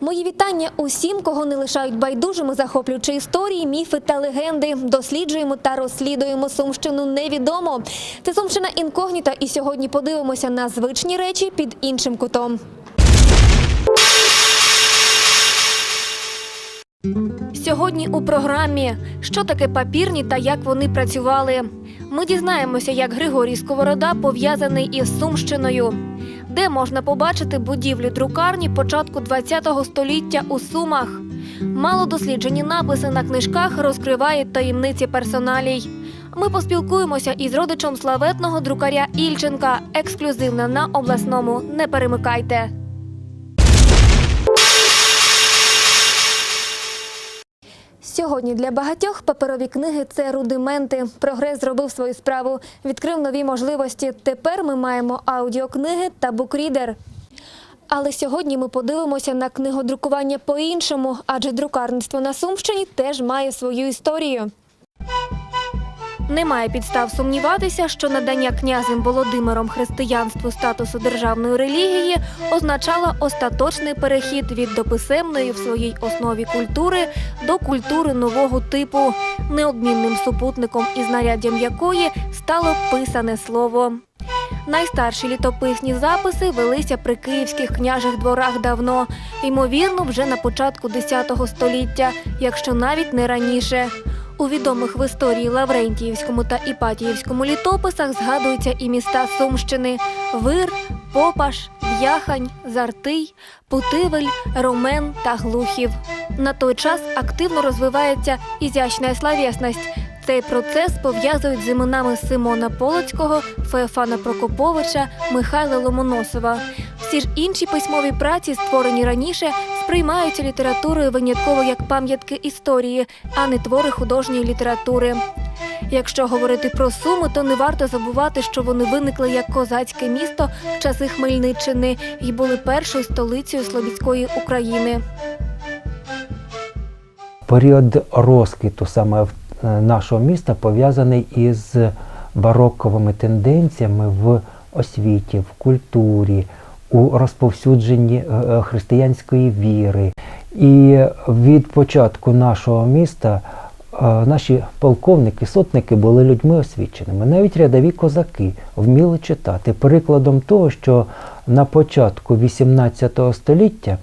Мої вітання усім, кого не лишають байдужими, захоплюючи історії, міфи та легенди. Досліджуємо та розслідуємо Сумщину невідомо. Це Сумщина інкогніта, і сьогодні подивимося на звичні речі під іншим кутом. Сьогодні у програмі що таке папірні та як вони працювали. Ми дізнаємося, як Григорій Сковорода пов'язаний із Сумщиною, де можна побачити будівлю друкарні початку ХХ століття у Сумах. Малодосліджені написи на книжках розкривають таємниці персоналій. Ми поспілкуємося із родичем славетного друкаря Ільченка. Ексклюзивно на обласному. Не перемикайте. Сьогодні для багатьох паперові книги це рудименти. Прогрес зробив свою справу, відкрив нові можливості. Тепер ми маємо аудіокниги та букрідер. Але сьогодні ми подивимося на книгодрукування по-іншому, адже друкарництво на Сумщині теж має свою історію. Немає підстав сумніватися, що надання князем Володимиром християнству статусу державної релігії означало остаточний перехід від дописемної в своїй основі культури до культури нового типу, неодмінним супутником і знаряддям якої стало писане слово. Найстарші літописні записи велися при київських княжих дворах давно, ймовірно, вже на початку X століття, якщо навіть не раніше. У відомих в історії Лаврентіївському та Іпатіївському літописах згадуються і міста Сумщини: Вир, Попаш, В'яхань, Зартий, Путивель, Ромен та Глухів. На той час активно розвивається ізящна словесність. Цей процес пов'язують з іменами Симона Полоцького, Феофана Прокоповича, Михайла Ломоносова. Всі ж інші письмові праці, створені раніше, сприймаються літературою винятково як пам'ятки історії, а не твори художньої літератури. Якщо говорити про суми, то не варто забувати, що вони виникли як козацьке місто в часи Хмельниччини і були першою столицею Слобідської України. Період розквіту саме в- нашого міста пов'язаний із бароковими тенденціями в освіті, в культурі, у розповсюдженні е, е, християнської віри. І від початку нашого міста е, наші полковники, сотники були людьми освіченими. Навіть рядові козаки вміли читати. Прикладом того, що на початку XVIII століття е,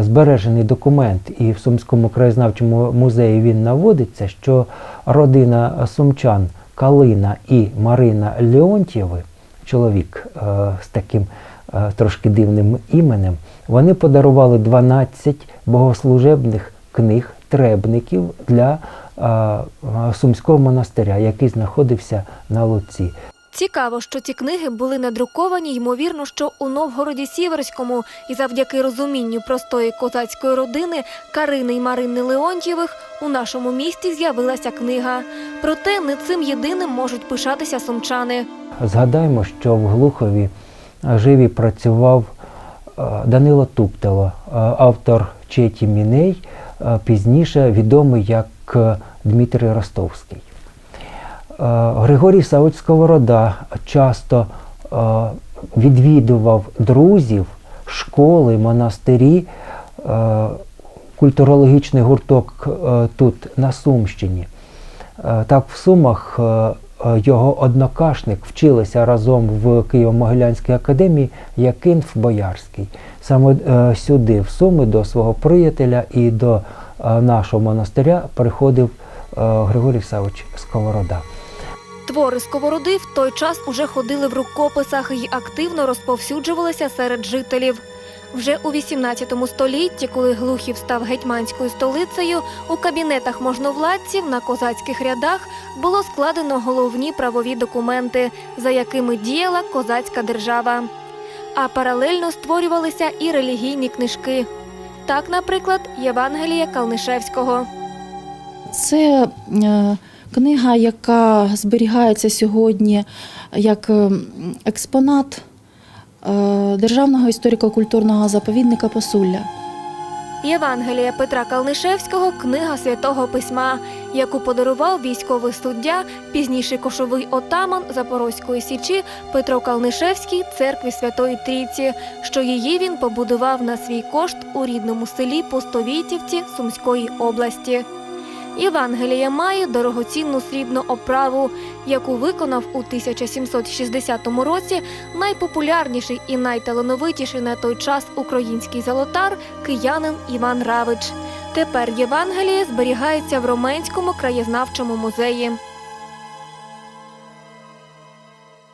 збережений документ, і в Сумському краєзнавчому музеї він наводиться, що родина сумчан Калина і Марина Леонтьєви, чоловік е, з таким е, трошки дивним іменем, вони подарували 12 богослужебних книг, требників для е, е, Сумського монастиря, який знаходився на Луці. Цікаво, що ці книги були надруковані, ймовірно, що у Новгороді Сіверському, і завдяки розумінню простої козацької родини Карини й Марини Леонтьєвих у нашому місті з'явилася книга. Проте не цим єдиним можуть пишатися сумчани. Згадаємо, що в Глухові е, жив і працював е, Данило Туптело, е, автор Четі Міней, пізніше відомий як Дмитрий Ростовський. Е, Григорій Савич Сковорода часто е, відвідував друзів, школи, монастирі, е, культурологічний гурток тут на Сумщині. Так, в Сумах його однокашник вчилися разом в Києво-Могилянській академії Якинф Боярський. Саме сюди, в Суми, до свого приятеля і до нашого монастиря приходив Григорій Савич Сковорода. Твори сковороди в той час уже ходили в рукописах і активно розповсюджувалися серед жителів. Вже у 18 столітті, коли Глухів став гетьманською столицею, у кабінетах можновладців на козацьких рядах було складено головні правові документи, за якими діяла козацька держава. А паралельно створювалися і релігійні книжки. Так, наприклад, Євангелія Калнишевського. Це е, книга, яка зберігається сьогодні як е, експонат е, Державного історико-культурного заповідника Посулля. Євангелія Петра Калнишевського книга святого письма, яку подарував військовий суддя, пізніше кошовий отаман Запорозької січі Петро Калнишевський церкві Святої Трійці, що її він побудував на свій кошт у рідному селі Пустовійтівці Сумської області. Євангелія має дорогоцінну срібну оправу, яку виконав у 1760 році найпопулярніший і найталановитіший на той час український золотар киянин Іван Равич. Тепер Євангеліє зберігається в Роменському краєзнавчому музеї.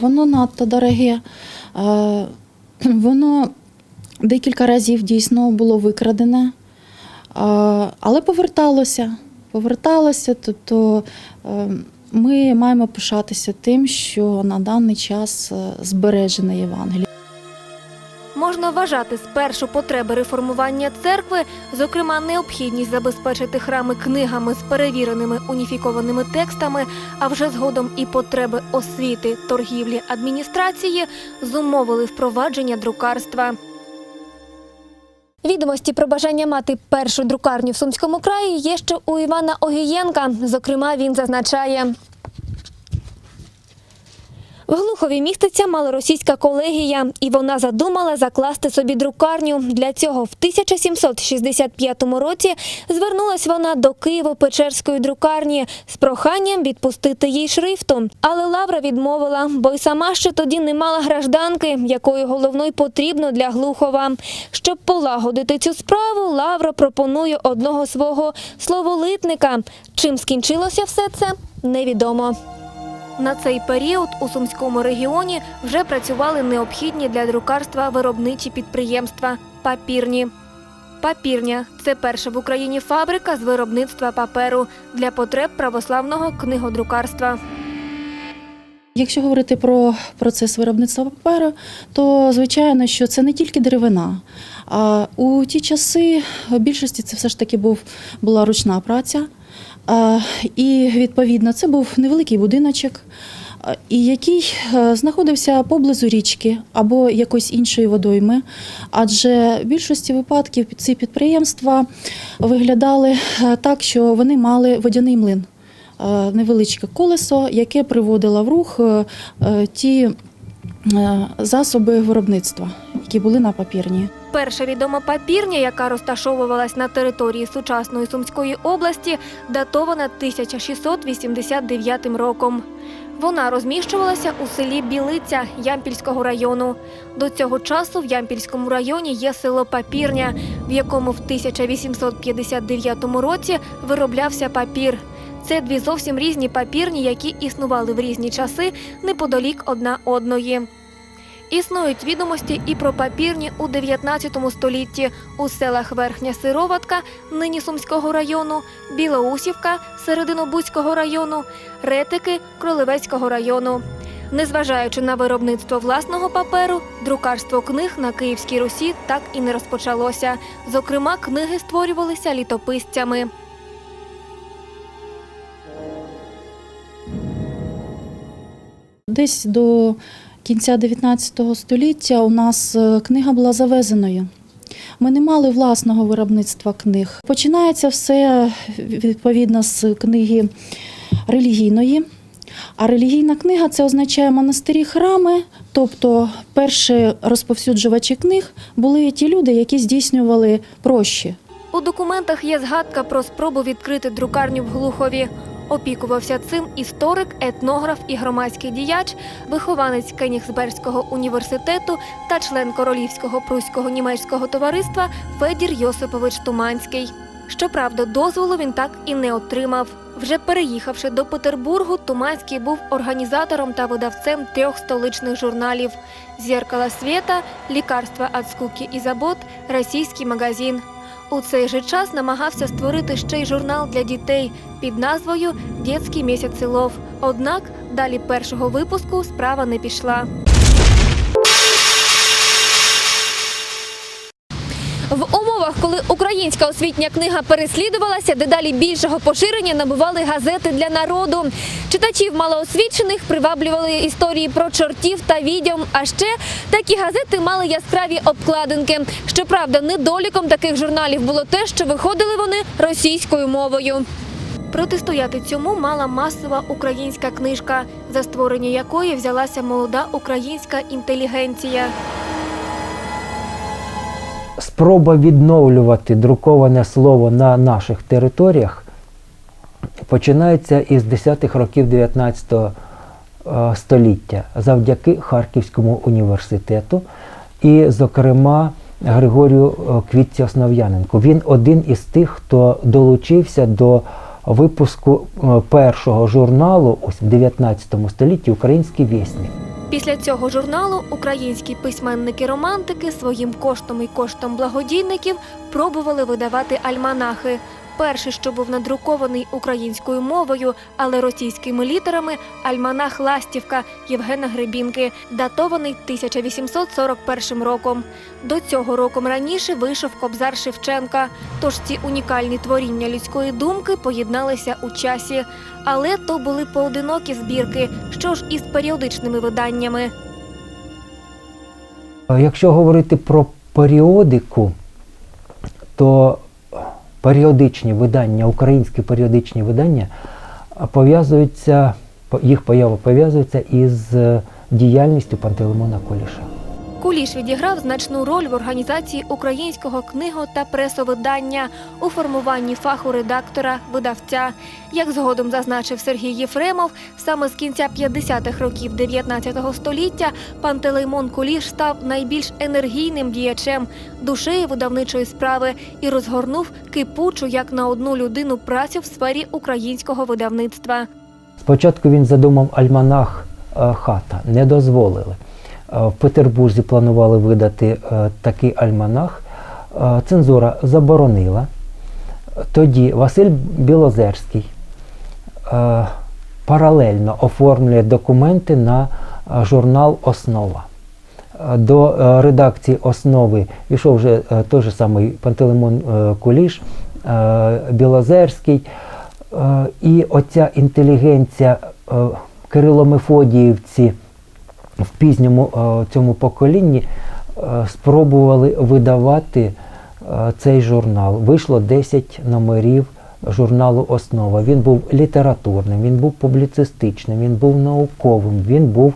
Воно надто дороге. Е, Воно декілька разів дійсно було викрадене, е, але поверталося. Поверталося, тобто ми маємо пишатися тим, що на даний час е, збережене Євангеліє. Можна вважати спершу потреби реформування церкви, зокрема необхідність забезпечити храми книгами з перевіреними уніфікованими текстами, а вже згодом і потреби освіти, торгівлі, адміністрації зумовили впровадження друкарства. Відомості про бажання мати першу друкарню в Сумському краї є ще у Івана Огієнка. Зокрема, він зазначає. В Глухові міститься малоросійська колегія, і вона задумала закласти собі друкарню. Для цього в 1765 році звернулась вона до Києво-Печерської друкарні з проханням відпустити їй шрифту. Але Лавра відмовила, бо й сама ще тоді не мала гражданки, якої головно й потрібно для Глухова. Щоб полагодити цю справу, Лавра пропонує одного свого словолитника. Чим скінчилося все це, невідомо. На цей період у Сумському регіоні вже працювали необхідні для друкарства виробничі підприємства папірні. Папірня це перша в Україні фабрика з виробництва паперу для потреб православного книгодрукарства. Якщо говорити про процес виробництва паперу, то звичайно, що це не тільки деревина. А у ті часи в більшості це все ж таки був, була ручна праця. А, І відповідно це був невеликий будиночок, і який е, знаходився поблизу річки або якоїсь іншої водойми. Адже в більшості випадків ці підприємства виглядали е, так, що вони мали водяний млин е, невеличке колесо, яке приводило в рух е, е, ті е, засоби виробництва, які були на папірні. Перша відома папірня, яка розташовувалась на території сучасної Сумської області, датована 1689 роком. Вона розміщувалася у селі Білиця Ямпільського району. До цього часу в Ямпільському районі є село Папірня, в якому в 1859 році вироблявся папір. Це дві зовсім різні папірні, які існували в різні часи неподалік одна одної. Існують відомості і про папірні у 19 столітті у селах Верхня Сироватка, нині Сумського району, Білоусівка, Серединобузького району, Ретики, Кролевецького району. Незважаючи на виробництво власного паперу, друкарство книг на Київській Русі так і не розпочалося. Зокрема, книги створювалися літописцями. Десь до кінця 19 століття у нас е, книга була завезеною. Ми не мали власного виробництва книг. Починається все відповідно з книги релігійної. А релігійна книга це означає монастирі храми, тобто перші розповсюджувачі книг були ті люди, які здійснювали прощі. У документах є згадка про спробу відкрити друкарню в Глухові. Опікувався цим історик, етнограф і громадський діяч, вихованець Кенігсберзького університету та член Королівського пруського німецького товариства Федір Йосипович Туманський. Щоправда, дозволу він так і не отримав. Вже переїхавши до Петербургу, Туманський був організатором та видавцем трьох столичних журналів: Зеркало світа, Лікарства від скуки і забот, Російський магазин. У цей же час намагався створити ще й журнал для дітей під назвою Дєцький місяць лов». Однак далі першого випуску справа не пішла. В умовах, коли Україна Українська освітня книга переслідувалася, дедалі більшого поширення набували газети для народу. Читачів малоосвічених приваблювали історії про чортів та відьом. А ще такі газети мали яскраві обкладинки. Щоправда, недоліком таких журналів було те, що виходили вони російською мовою. Протистояти цьому мала масова українська книжка, за створення якої взялася молода українська інтелігенція. Спроба відновлювати друковане слово на наших територіях починається із 10-х років 19 е, століття завдяки Харківському університету і, зокрема, Григорію е, Квітці Основ'яненку. Він один із тих, хто долучився до випуску е, першого журналу в 19 столітті Український вісник. Після цього журналу українські письменники-романтики своїм коштом і коштом благодійників пробували видавати альманахи. Перший, що був надрукований українською мовою, але російськими літерами, альманах Ластівка Євгена Гребінки, датований 1841 роком. До цього роком раніше вийшов Кобзар Шевченка. Тож ці унікальні творіння людської думки поєдналися у часі. Але то були поодинокі збірки, що ж із періодичними виданнями. Е, Якщо говорити про періодику, то періодичні видання, українські періодичні видання пов'язуються, по- їх поява пов'язується із е, діяльністю Пантелеймона Куліша. Куліш відіграв значну роль в організації українського книго та пресовидання у формуванні фаху редактора, видавця. Як згодом зазначив Сергій Єфремов, саме з кінця 50-х років 19 століття Пантелеймон Куліш став найбільш енергійним діячем душею видавничої справи і розгорнув кипучу як на одну людину працю в сфері українського видавництва. Спочатку він задумав альманах е, хата, не дозволили. Е, В Петербурзі планували видати е, такий альманах. Е, Цензура заборонила. Тоді Василь Білозерський паралельно оформлює документи на журнал Основа. До редакції основи йшов вже той же самий Пантелеймон Куліш, Білозерський. І оця інтелігенція е, Кирило-Мефодіївці в пізньому е, цьому поколінні е, спробували видавати е, цей журнал. Вийшло 10 номерів журналу Основа. Він був літературним, він був публіцистичним, він був науковим, він був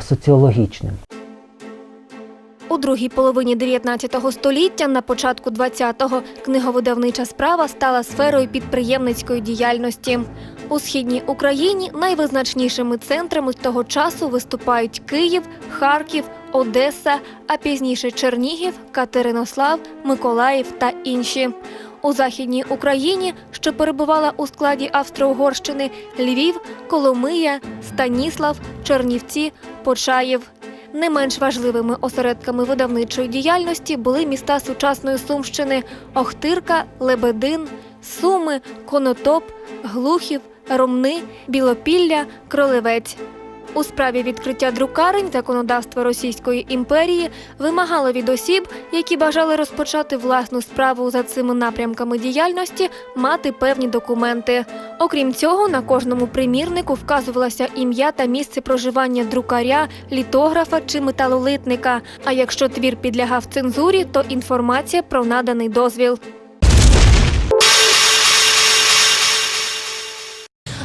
соціологічним. У другій половині 19 століття, на початку 20-го, книговидавнича справа стала сферою підприємницької діяльності. У східній Україні найвизначнішими центрами того часу виступають Київ, Харків, Одеса, а пізніше Чернігів, Катеринослав, Миколаїв та інші. У західній Україні, що перебувала у складі Австро-Угорщини, Львів, Коломия, Станіслав, Чернівці, Почаєв. Не менш важливими осередками видавничої діяльності були міста сучасної Сумщини Охтирка, Лебедин, Суми, Конотоп, Глухів, Ромни, Білопілля, Кролевець. У справі відкриття друкарень законодавство Російської імперії вимагало від осіб, які бажали розпочати власну справу за цими напрямками діяльності, мати певні документи. Окрім цього, на кожному примірнику вказувалося ім'я та місце проживання друкаря, літографа чи металолитника. А якщо твір підлягав цензурі, то інформація про наданий дозвіл.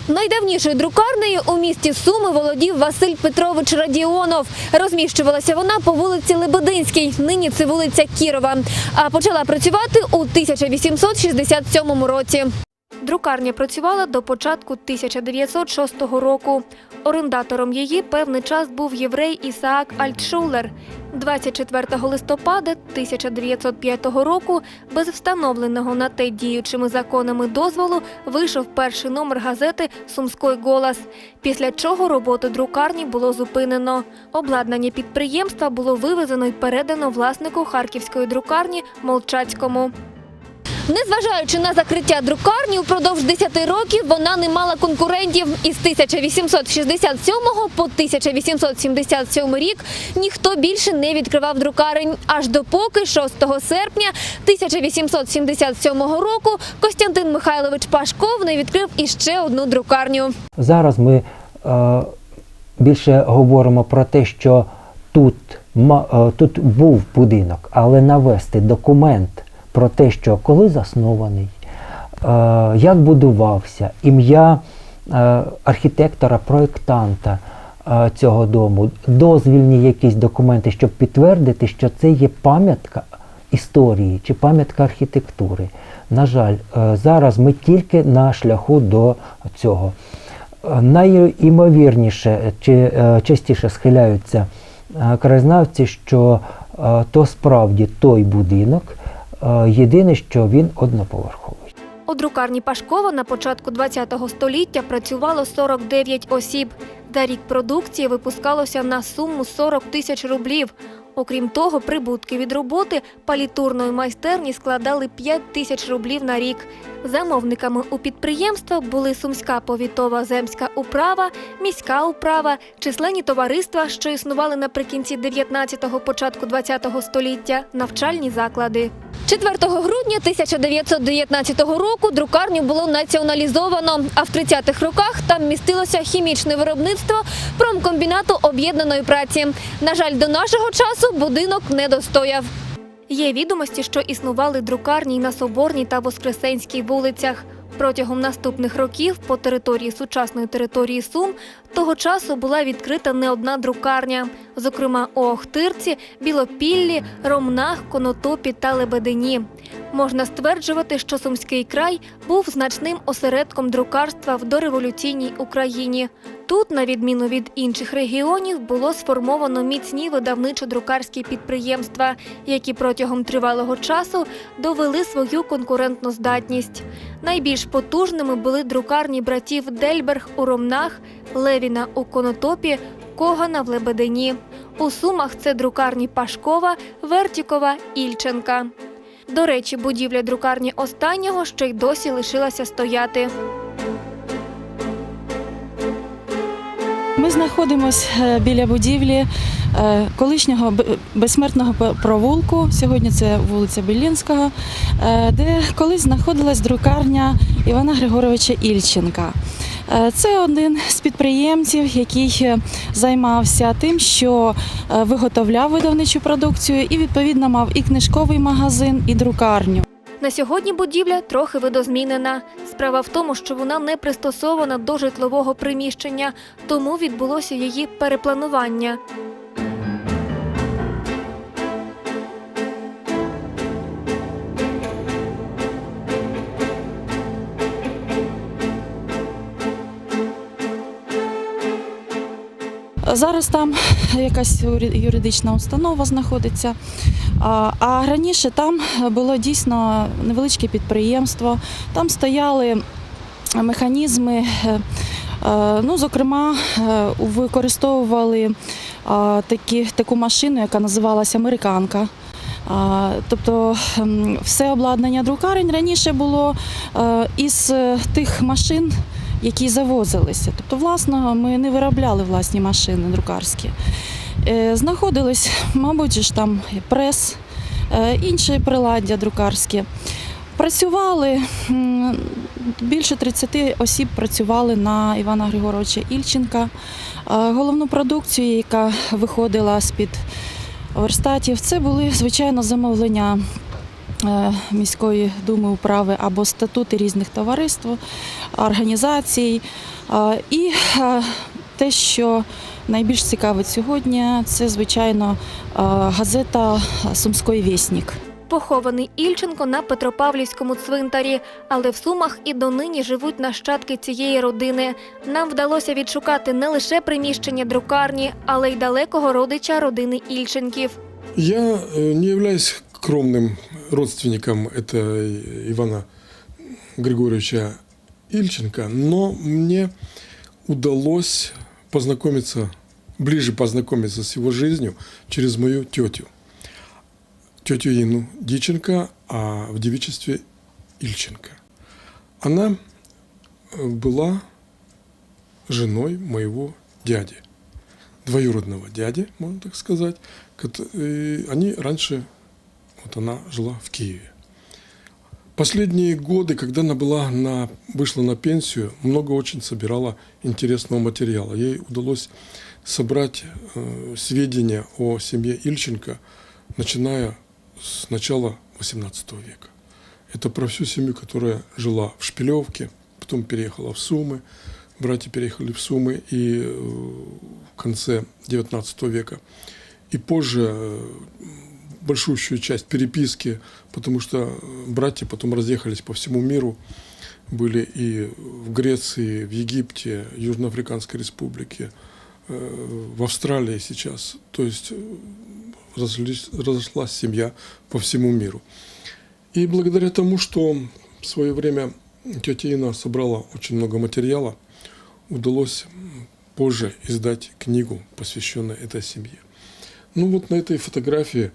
Найдавнішою друкарнею у місті Суми володів Василь Петрович Радіонов. Розміщувалася вона по вулиці Лебединській, нині це вулиця Кірова. А почала працювати у 1867 році. Друкарня працювала до початку 1906 року. Орендатором її певний час був єврей Ісаак Альтшулер. 24 листопада 1905 року, без встановленого на те діючими законами дозволу, вийшов перший номер газети Сумський голос. Після чого роботу друкарні було зупинено. Обладнання підприємства було вивезено і передано власнику харківської друкарні Молчацькому. Незважаючи на закриття друкарні, упродовж 10 років вона не мала конкурентів. Із 1867 по 1877 рік ніхто більше не відкривав друкарень. Аж допоки 6 серпня 1877 року Костянтин Михайлович Пашков не відкрив іще одну друкарню. Зараз ми е, більше говоримо про те, що тут, е, тут був будинок, але навести документ про те, що коли заснований, е, як будувався, ім'я е, архітектора, проєктанта е, цього дому, дозвільні якісь документи, щоб підтвердити, що це є пам'ятка історії чи пам'ятка архітектури. На жаль, зараз ми тільки на шляху до цього. Найімовірніше чи частіше схиляються краєзнавці, що то справді той будинок, єдине, що він одноповерховий. У друкарні Пашкова на початку ХХ століття працювало 49 осіб. За рік продукції випускалося на суму 40 тисяч рублів. Окрім того, прибутки від роботи палітурної майстерні складали 5 тисяч рублів на рік. Замовниками у підприємства були Сумська повітова земська управа, міська управа, численні товариства, що існували наприкінці 19-го, початку 20-го століття, навчальні заклади. 4 грудня 1919 року друкарню було націоналізовано, а в 30-х роках там містилося хімічне виробництво промкомбінату об'єднаної праці. На жаль, до нашого часу будинок не достояв. Є відомості, що існували друкарні на Соборній та Воскресенській вулицях. Протягом наступних років по території сучасної території Сум того часу була відкрита не одна друкарня, зокрема у Охтирці, Білопіллі, Ромнах, Конотопі та Лебедині. Можна стверджувати, що Сумський край був значним осередком друкарства в дореволюційній Україні. Тут, на відміну від інших регіонів, було сформовано міцні видавничо-друкарські підприємства, які протягом тривалого часу довели свою конкурентну здатність. Найбільш потужними були друкарні братів Дельберг у Ромнах, Левіна у Конотопі, Когана в Лебедині. У Сумах це друкарні Пашкова, Вертікова, Ільченка. До речі, будівля друкарні останнього ще й досі лишилася стояти. Ми знаходимося біля будівлі е, колишнього безсмертного провулку. Сьогодні це вулиця Белінського, е, де колись знаходилась друкарня Івана Григоровича Ільченка. Е, Це один з підприємців, який е, займався тим, що е, виготовляв видавничу продукцію і відповідно мав і книжковий магазин, і друкарню. На сьогодні будівля трохи видозмінена. Справа в тому, що вона не пристосована до житлового приміщення, тому відбулося її перепланування. Зараз там якась юридична установа знаходиться. А, раніше там було дійсно невеличке підприємство. Там стояли механізми. е, е, Ну, зокрема, е, використовували такі, таку машину, яка називалася американка. Тобто все обладнання друкарень раніше було із тих машин, які завозилися. Тобто, власного ми не виробляли власні машини друкарські. Е, Знаходились, мабуть, ж там прес, е, інші приладдя друкарські. Працювали більше 30 осіб працювали на Івана Григоровича Ільченка. Е, Головну продукцію, яка виходила з-під верстатів, це були звичайно замовлення міської думи управи або статути різних товариств, організацій. Е, І е, те, що найбільш цікавить сьогодні, це звичайно е, газета Сумський вісник. Похований Ільченко на Петропавлівському цвинтарі, але в Сумах і донині живуть нащадки цієї родини. Нам вдалося відшукати не лише приміщення друкарні, але й далекого родича родини Ільченків. Я не являюсь кровным родственником этого Ивана Григорьевича Ильченко, но мне удалось познакомиться, ближе познакомиться с его жизнью через мою тетю. Тетю Инну Диченко, а в девичестве Ильченко. Она э, была женой моего дяди, двоюродного дяди, можно так сказать. И Они раньше, вот она жила в Киеве. Последние годы, когда она была на, вышла на пенсию, много очень собирала интересного материала. Ей удалось собрать э, сведения о семье Ильченко, начиная с начала XVIII века. Это про всю семью, которая жила в Шпилевке, потом переехала в Сумы. Братья переехали в Сумы и э, в конце XIX века. И позже э, большущую часть переписки, потому что э, братья потом разъехались по всему миру, были и в Греции, в Египте, Южноафриканской республике, э, в Австралии сейчас. То есть э, разошлась семья по всему миру. И благодаря тому, что в свое время тетя Инна собрала очень много материала, удалось позже издать книгу, посвященную этой семье. Ну вот на этой фотографии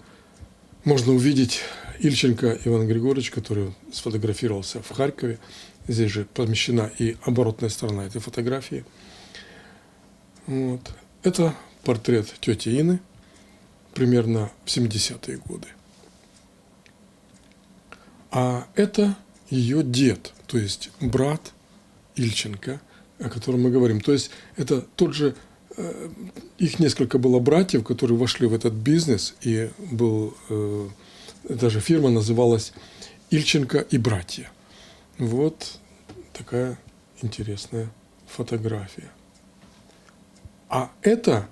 можно увидеть Ильченко Иван Григорьевич, который сфотографировался в Харькове. Здесь же помещена и оборотная сторона этой фотографии. Вот. Это портрет тети Ины примерно в 70-е годы. А это ее дед, то есть брат Ильченко, о котором мы говорим. То есть это тот же, их несколько было братьев, которые вошли в этот бизнес, и был, э, даже фирма называлась Ильченко и братья. Вот такая интересная фотография. А это,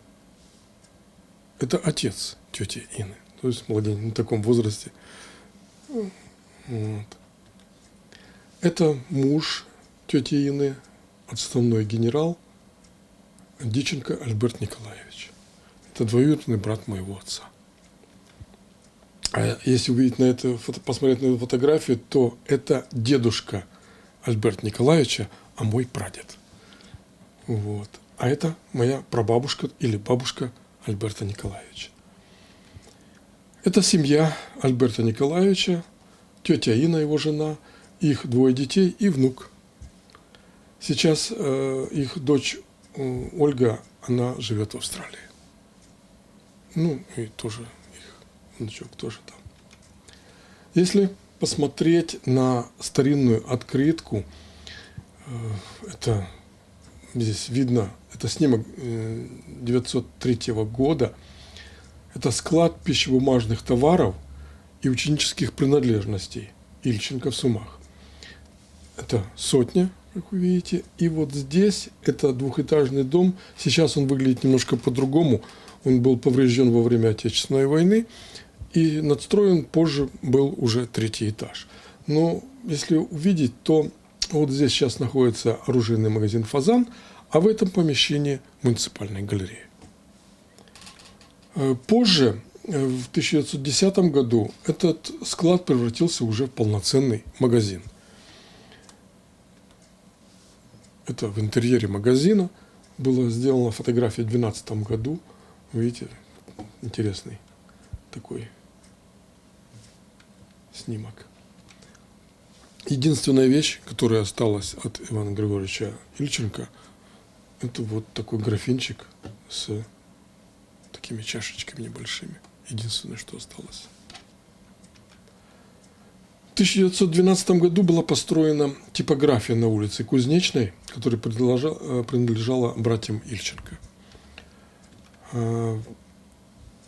это отец тети Ины, то есть младенец в таком возрасте. Вот. Это муж тети Ины, отставной генерал Диченко Альберт Николаевич. Это двоюродный брат моего отца. А если увидеть на это, посмотреть на эту фотографию, то это дедушка Альберта Николаевича, а мой прадед. Вот. А это моя прабабушка или бабушка Альберта Николаевича. Это семья Альберта Николаевича, тетя Инна, его жена, их двое детей и внук. Сейчас э, их дочь Ольга, она живет в Австралии. Ну, и тоже их внучок тоже там. Если посмотреть на старинную открытку, э, это здесь видно, это снимок э, 903 года, это склад пищебумажных товаров и ученических принадлежностей Ильченко в Сумах. Это сотня, как вы видите. И вот здесь это двухэтажный дом. Сейчас он выглядит немножко по-другому. Он был поврежден во время Отечественной войны. И надстроен позже был уже третий этаж. Но если увидеть, то вот здесь сейчас находится оружейный магазин «Фазан», а в этом помещении муниципальная галерея. Э, Позже, э, в 1910 году, этот склад превратился уже в полноценный магазин. Это в интерьере магазина была сделана фотография в 2012 году. Видите, интересный такой снимок. Единственная вещь, которая осталась от Ивана Григорьевича Ильченко, это вот такой графинчик с такими чашечками небольшими. Единственное, что осталось. В 1912 году была построена типография на улице Кузнечной, которая принадлежа- э, принадлежала братьям Ильченко. А,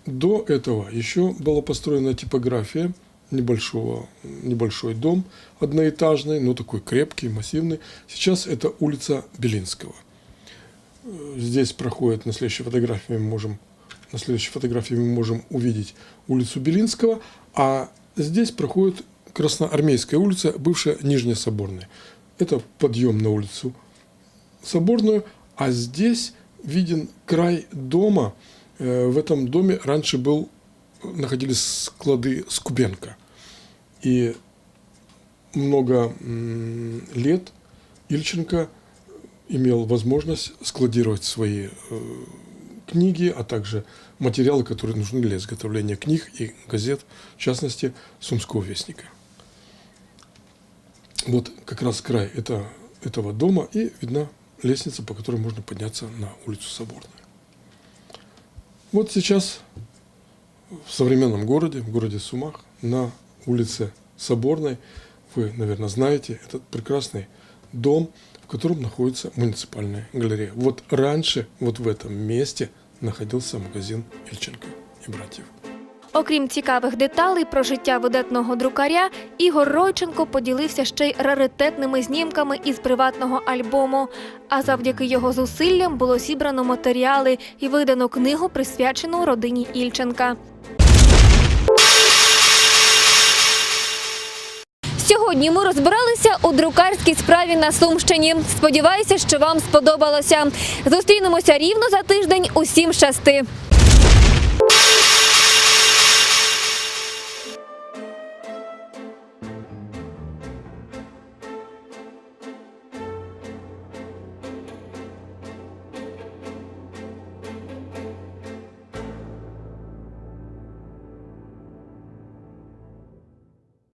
До этого еще была построена типография небольшого, небольшой дом одноэтажный, но такой крепкий, массивный. Сейчас это улица Белинского. Э, Здесь проходит, на следующей фотографии мы можем, на следующей фотографии мы можем увидеть улицу Белинского, а здесь проходит Красноармейская улица, бывшая Нижняя Соборная. Это подъем на улицу Соборную, а здесь виден край дома. Э, В этом доме раньше был, находились склады Скубенко. И много лет Ильченко имел возможность складировать свои э, книги, а также материалы, которые нужны для изготовления книг и газет, в частности, Сумского вестника. Вот как раз край это, этого дома и видна лестница, по которой можно подняться на улицу Соборную. Вот сейчас в современном городе, в городе Сумах, на улице Соборной, вы, наверное, знаете, этот прекрасный дом, в котором находится муниципальная галерея. Вот раньше, вот в этом месте находился магазин Ильченко и братьев. Окрім цікавих деталей про життя видатного друкаря, Ігор Ройченко поділився ще й раритетними знімками із приватного альбому. А завдяки його зусиллям було зібрано матеріали і видано книгу, присвячену родині Ільченка. Сьогодні ми розбиралися у друкарській справі на Сумщині. Сподіваюся, що вам сподобалося. Зустрінемося рівно за тиждень. Усім щасти!